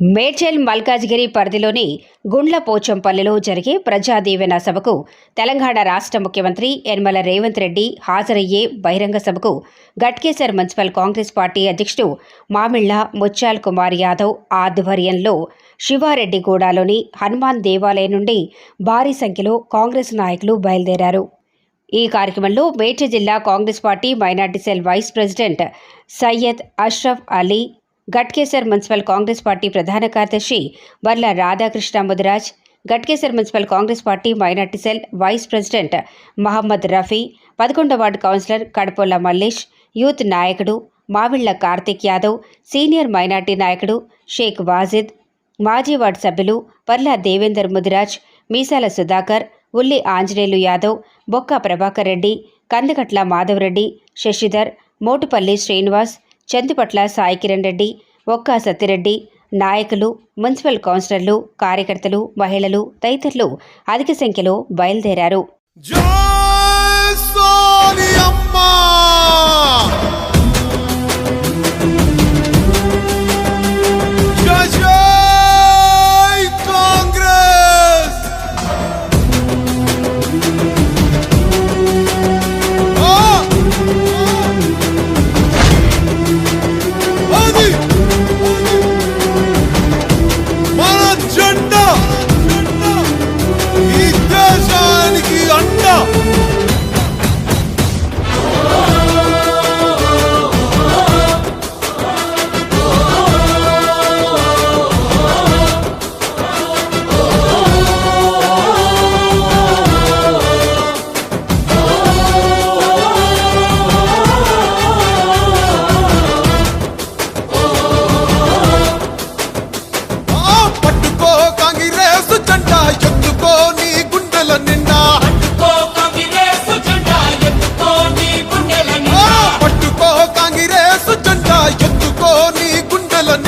మేడ్చల్ మల్కాజ్గిరి పరిధిలోని గుండ్లపోచంపల్లిలో జరిగే ప్రజాదీవెన సభకు తెలంగాణ రాష్ట్ర ముఖ్యమంత్రి యనమల రేవంత్ రెడ్డి హాజరయ్యే బహిరంగ సభకు గట్కేసర్ మున్సిపల్ కాంగ్రెస్ పార్టీ అధ్యక్షుడు మామిళ్ళ ముత్యాల్ కుమార్ యాదవ్ ఆధ్వర్యంలో శివారెడ్డిగూడలోని హనుమాన్ దేవాలయం నుండి భారీ సంఖ్యలో కాంగ్రెస్ నాయకులు బయలుదేరారు. ఈ కార్యక్రమంలో మేడ్చల్ జిల్లా Congress party minority cell vice president Syed Ashraf Ali Ghatkesar municipal Congress party ప్రధాన కార్యదర్శి Varla Radhakrishna Mudiraj Ghatkesar municipal Congress party minority cell vice president Mohammed Rafi పదకొండో ward councillor Kadapolla Mallesh youth నాయకుడు Mavilla Karthik Yadav senior minority నాయకుడు షేక్ వాజిద్ మాజీ ward సభ్యులు పర్ల దేవేందర్ ముదిరాజ్ మీసాల సుధాకర్ ఉల్లి ఆంజనేయులు యాదవ్ బొక్క ప్రభాకర్ రెడ్డి కందకట్ల మాధవరెడ్డి శశిధర్ మోటుపల్లి శ్రీనివాస్ చందుపట్ల సాయి కిరణ్ రెడ్డి ఒక్క సత్తిరెడ్డి నాయకులు మున్సిపల్ కౌన్సిలర్లు కార్యకర్తలు మహిళలు తదితరులు అధిక సంఖ్యలో బయలుదేరారు. ఎత్తుకో నీ గుండెల నిండా. పట్టుకో కాంగిరేసు జెండా ఎత్తుకో నీ గుండెల నిండా.